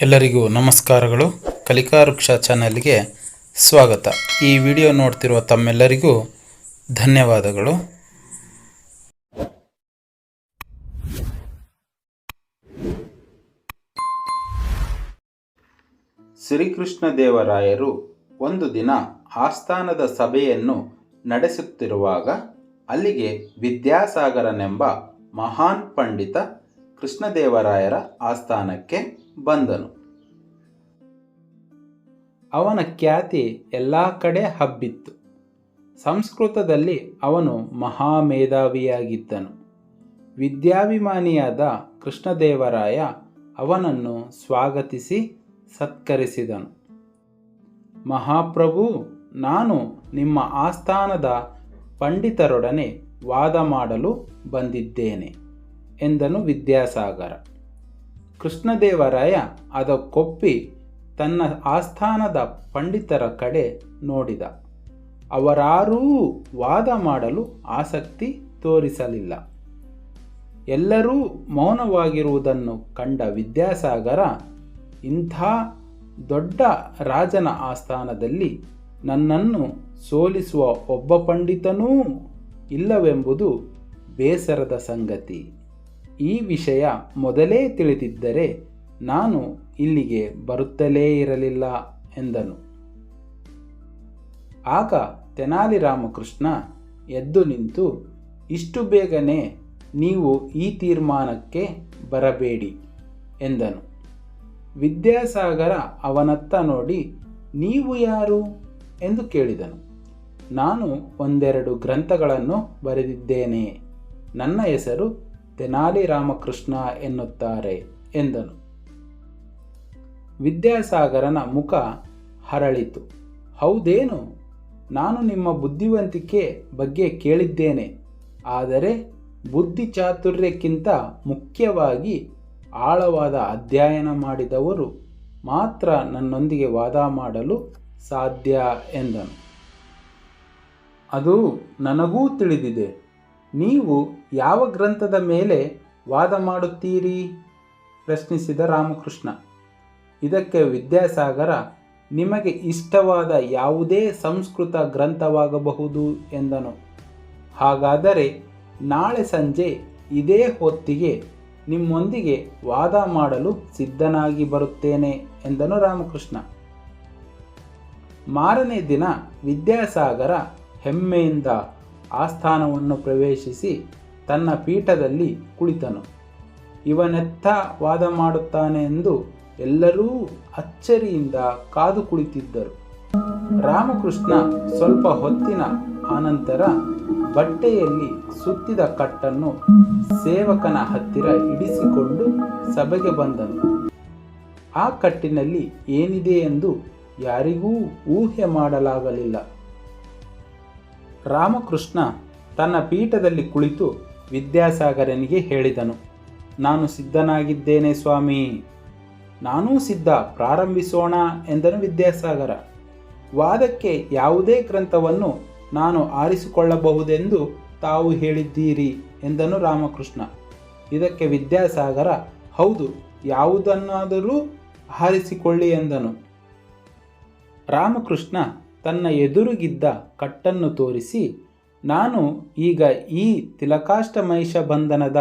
ಎಲ್ಲರಿಗೂ ನಮಸ್ಕಾರಗಳು. ಕಲಿಕಾ ವೃಕ್ಷ ಚಾನಲ್ಗೆ ಸ್ವಾಗತ. ಈ ವಿಡಿಯೋ ನೋಡ್ತಿರುವ ತಮ್ಮೆಲ್ಲರಿಗೂ ಧನ್ಯವಾದಗಳು. ಶ್ರೀಕೃಷ್ಣ ದೇವರಾಯರು ಒಂದು ದಿನ ಆಸ್ಥಾನದ ಸಭೆಯನ್ನು ನಡೆಸುತ್ತಿರುವಾಗ ಅಲ್ಲಿಗೆ ವಿದ್ಯಾಸಾಗರನೆಂಬ ಮಹಾನ್ ಪಂಡಿತ ಕೃಷ್ಣದೇವರಾಯರ ಆಸ್ಥಾನಕ್ಕೆ ಬಂದನು. ಅವನ ಖ್ಯಾತಿ ಎಲ್ಲ ಕಡೆ ಹಬ್ಬಿತ್ತು. ಸಂಸ್ಕೃತದಲ್ಲಿ ಅವನು ಮಹಾಮೇಧಾವಿಯಾಗಿದ್ದನು. ವಿದ್ಯಾಭಿಮಾನಿಯಾದ ಕೃಷ್ಣದೇವರಾಯ ಅವನನ್ನು ಸ್ವಾಗತಿಸಿ ಸತ್ಕರಿಸಿದನು. ಮಹಾಪ್ರಭು, ನಾನು ನಿಮ್ಮ ಆಸ್ಥಾನದ ಪಂಡಿತರೊಡನೆ ವಾದ ಮಾಡಲು ಬಂದಿದ್ದೇನೆ ಎಂದನು ವಿದ್ಯಾಸಾಗರ. ಕೃಷ್ಣದೇವರಾಯ ಅದಕ್ಕೊಪ್ಪಿ ತನ್ನ ಆಸ್ಥಾನದ ಪಂಡಿತರ ಕಡೆ ನೋಡಿದ. ಅವರಾರೂ ವಾದ ಮಾಡಲು ಆಸಕ್ತಿ ತೋರಿಸಲಿಲ್ಲ. ಎಲ್ಲರೂ ಮೌನವಾಗಿರುವುದನ್ನು ಕಂಡ ವಿದ್ಯಾಸಾಗರ, ಇಂಥ ದೊಡ್ಡ ರಾಜನ ಆಸ್ಥಾನದಲ್ಲಿ ನನ್ನನ್ನು ಸೋಲಿಸುವ ಒಬ್ಬ ಪಂಡಿತನೂ ಇಲ್ಲವೆಂಬುದು ಬೇಸರದ ಸಂಗತಿ. ಈ ವಿಷಯ ಮೊದಲೇ ತಿಳಿದಿದ್ದರೆ ನಾನು ಇಲ್ಲಿಗೆ ಬರುತ್ತಲೇ ಇರಲಿಲ್ಲ ಎಂದನು. ಆಗ ತೆನಾಲಿ ರಾಮಕೃಷ್ಣ ಎದ್ದು ನಿಂತು, ಇಷ್ಟು ಬೇಗನೆ ನೀವು ಈ ತೀರ್ಮಾನಕ್ಕೆ ಬರಬೇಡಿ ಎಂದನು. ವಿದ್ಯಾಸಾಗರ ಅವನತ್ತ ನೋಡಿ, ನೀವು ಯಾರು ಎಂದು ಕೇಳಿದನು. ನಾನು ಒಂದೆರಡು ಗ್ರಂಥಗಳನ್ನು ಬರೆದಿದ್ದೇನೆ. ನನ್ನ ಹೆಸರು ತೆನಾಲಿ ರಾಮಕೃಷ್ಣ ಎನ್ನುತ್ತಾರೆ ಎಂದನು. ವಿದ್ಯಾಸಾಗರನ ಮುಖ ಹರಳಿತು. ಹೌದೇನು? ನಾನು ನಿಮ್ಮ ಬುದ್ಧಿವಂತಿಕೆ ಬಗ್ಗೆ ಕೇಳಿದ್ದೇನೆ. ಆದರೆ ಬುದ್ಧಿ ಚಾತುರ್ಯಕ್ಕಿಂತ ಮುಖ್ಯವಾಗಿ ಆಳವಾದ ಅಧ್ಯಯನ ಮಾಡಿದವರು ಮಾತ್ರ ನನ್ನೊಂದಿಗೆ ವಾದ ಮಾಡಲು ಸಾಧ್ಯ ಎಂದನು. ಅದು ನನಗೂ ತಿಳಿದಿದೆ. ನೀವು ಯಾವ ಗ್ರಂಥದ ಮೇಲೆ ವಾದ ಮಾಡುತ್ತೀರಿ? ಪ್ರಶ್ನಿಸಿದ ರಾಮಕೃಷ್ಣ. ಇದಕ್ಕೆ ವಿದ್ಯಾಸಾಗರ, ನಿಮಗೆ ಇಷ್ಟವಾದ ಯಾವುದೇ ಸಂಸ್ಕೃತ ಗ್ರಂಥವಾಗಬಹುದು ಎಂದನು. ಹಾಗಾದರೆ ನಾಳೆ ಸಂಜೆ ಇದೇ ಹೊತ್ತಿಗೆ ನಿಮ್ಮೊಂದಿಗೆ ವಾದ ಮಾಡಲು ಸಿದ್ಧನಾಗಿ ಬರುತ್ತೇನೆ ಎಂದನು ರಾಮಕೃಷ್ಣ. ಮಾರನೇ ದಿನ ವಿದ್ಯಾಸಾಗರ ಹೆಮ್ಮೆಯಿಂದ ಆಸ್ಥಾನವನ್ನು ಪ್ರವೇಶಿಸಿ ತನ್ನ ಪೀಠದಲ್ಲಿ ಕುಳಿತನು. ಇವನೆತ್ತ ವಾದ ಮಾಡುತ್ತಾನೆ ಎಂದು ಎಲ್ಲರೂ ಅಚ್ಚರಿಯಿಂದ ಕಾದು ಕುಳಿತಿದ್ದರು. ರಾಮಕೃಷ್ಣ ಸ್ವಲ್ಪ ಹೊತ್ತಿನ ಆನಂತರ ಬಟ್ಟೆಯಲ್ಲಿ ಸುತ್ತಿದ ಕಟ್ಟನ್ನು ಸೇವಕನ ಹತ್ತಿರ ಇಡಿಸಿಕೊಂಡು ಸಭೆಗೆ ಬಂದನು. ಆ ಕಟ್ಟಿನಲ್ಲಿ ಏನಿದೆ ಎಂದು ಯಾರಿಗೂ ಊಹೆ ಮಾಡಲಾಗಲಿಲ್ಲ. ರಾಮಕೃಷ್ಣ ತನ್ನ ಪೀಠದಲ್ಲಿ ಕುಳಿತು ವಿದ್ಯಾಸಾಗರನಿಗೆ ಹೇಳಿದನು, ನಾನು ಸಿದ್ಧನಾಗಿದ್ದೇನೆ ಸ್ವಾಮಿ. ನಾನೂ ಸಿದ್ಧ, ಪ್ರಾರಂಭಿಸೋಣ ಎಂದನು ವಿದ್ಯಾಸಾಗರ. ವಾದಕ್ಕೆ ಯಾವುದೇ ಗ್ರಂಥವನ್ನು ನಾನು ಆರಿಸಿಕೊಳ್ಳಬಹುದೆಂದು ತಾವು ಹೇಳಿದ್ದೀರಿ ಎಂದನು ರಾಮಕೃಷ್ಣ. ಇದಕ್ಕೆ ವಿದ್ಯಾಸಾಗರ, ಹೌದು, ಯಾವುದನ್ನಾದರೂ ಆರಿಸಿಕೊಳ್ಳಿ ಎಂದನು. ರಾಮಕೃಷ್ಣ ತನ್ನ ಎದುರುಗಿದ್ದ ಕಟ್ಟನ್ನು ತೋರಿಸಿ ನಾನು ಈಗ ಈ ತಿಲಕಾಷ್ಟಮೈಷ ಬಂಧನದ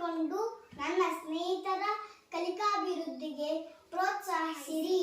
ಮಾಡಿಕೊಂಡು ನನ್ನ ಸ್ನೇಹಿತರ ಕಲಿಕಾಭಿವೃದ್ಧಿಗೆ ಪ್ರೋತ್ಸಾಹಿಸಿರಿ